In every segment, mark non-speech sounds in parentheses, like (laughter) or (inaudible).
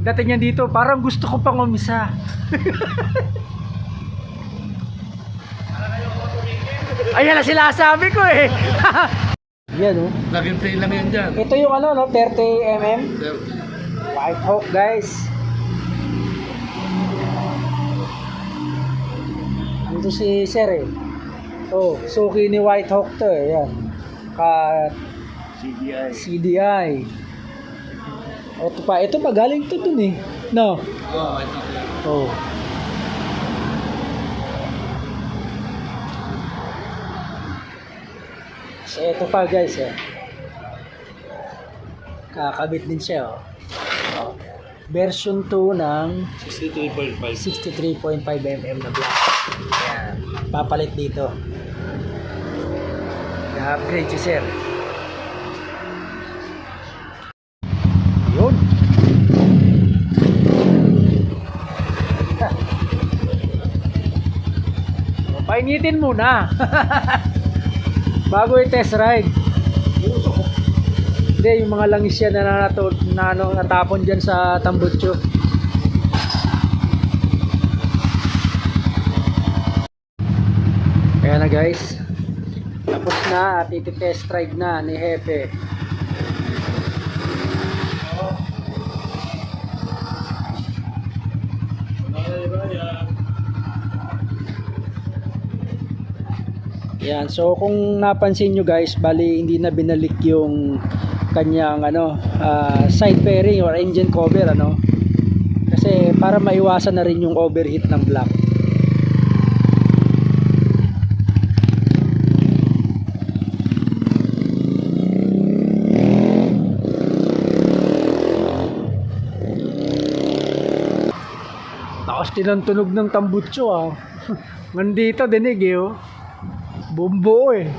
Pagdating niya dito, parang gusto ko pang umisa. Ayan na sila sabi ko eh. (laughs) Yan oh. Laging play lang yan dyan. Ito yung ano no, 30mm. White Hawk guys. Ito si Sir eh. Oh, suki ni White Hawk to eh. Yan. Ka CDI. CDI. Ito pa, ito pa galing to dun eh. No. Oo, ito. Oh. So, ito pa guys eh. Kakabit din siya oh. oh. Version 2 ng 63.5. 63.5 mm na black. Ayan. Papalit dito. Na-upgrade si sir. Painitin muna. (laughs) Bago i-test ride. Hindi, yung mga langis yan na, nato, na ano, natapon dyan sa tambutso. Kaya na guys. Tapos na at iti-test ride na ni Hepe. Yan, so kung napansin nyo guys, bali hindi na binalik yung kanyang ano, ah, side fairing or engine cover ano. Kasi para maiwasan na rin yung overheat ng block. Takas din ang tunog ng tambutso ah. (laughs) Nandito dinig eh oh. Bumbo eh.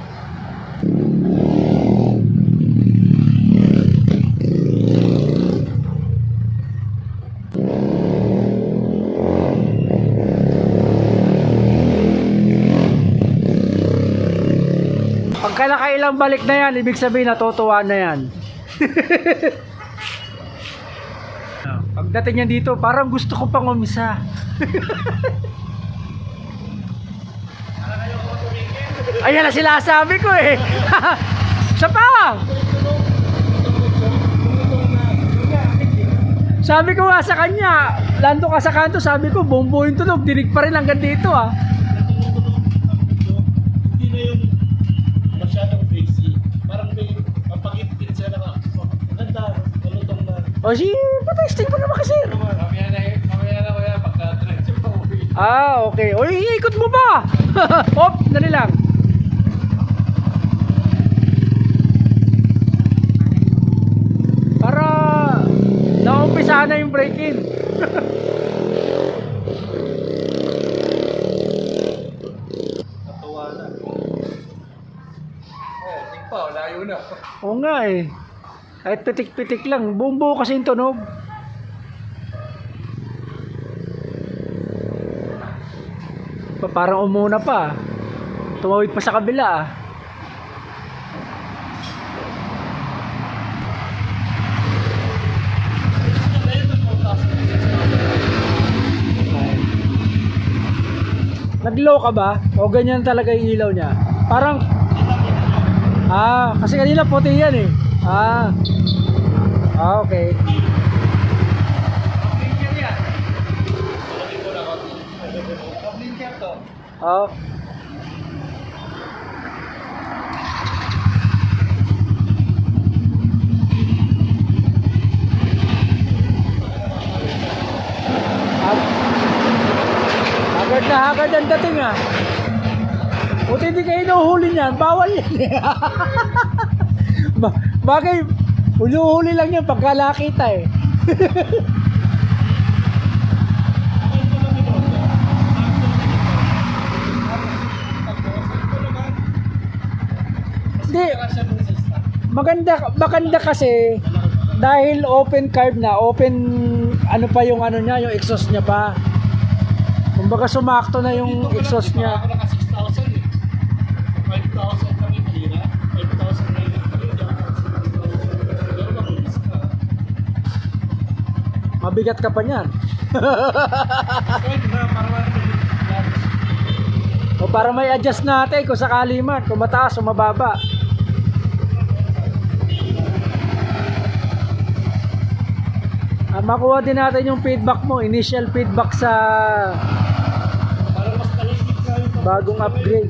Pagka nakailang balik na yan, ibig sabihin natutuwa na yan. (laughs) Pagdating niya dito, parang gusto ko pang umisa. (laughs) Ayan na sila sabi ko eh. (laughs) Sa pa! Sabi ko nga sa kanya, lando ka sa kanto, sabi ko, bombo yung tunog, dinig pa rin hanggang dito ah. Hindi na yung masyadong crazy. Parang may mapagit-git siya na maganda, malutong na. O si, patesting mo naman kasi. Mamaya na, mamaya na kaya pagka-diretso pa uwi. Ah, okay. O, iikot mo ba? (laughs) Op, dali lang. Para naumpisa na yung break-in. Natuwa na. Eh, ting pa, layo na. Oo nga eh. Kahit pitik-pitik lang. Bumbo kasi yung tunog. Pa, parang umuna pa. Tumawid pa sa kabila ah. Nag-low ka ba? O ganyan talaga yung ilaw niya? Parang Ah, kasi kanina puti yan eh. Ah. Ah, okay. Oh. Agad na agad ang dating ah. Buti hindi kayo nahuhuli niyan. Bawal yan eh. (laughs) ba bagay, huli lang yan pagka nakita eh. (laughs) Hindi, maganda, maganda kasi dahil open carb na, open ano pa yung ano niya, yung exhaust niya pa. Kumbaga sumakto na yung exhaust niya. Ako naka 6,000 eh. 5,000 kami tira. 5,000 na yun. Pero mabilis ka. Mabigat ka pa niyan. O para may adjust natin kung sakali man, kung mataas o mababa. Ah, makuha din natin yung feedback mo, initial feedback sa Para mas taligid na yung bagong upgrade.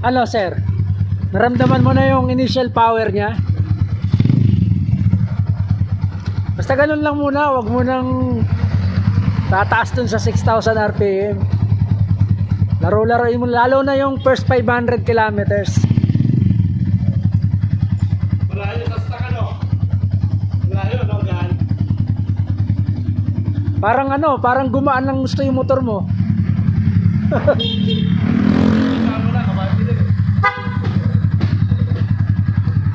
Ano sir? Naramdaman mo na yung initial power niya? Basta ganun lang muna, wag mo nang tataas dun sa 6,000 RPM. Laro-laroin mo, lalo na yung first 500 kilometers. Malayo sa stock ano? Malayo, no? Gaan. Parang ano, parang gumaan lang gusto yung motor mo. (laughs)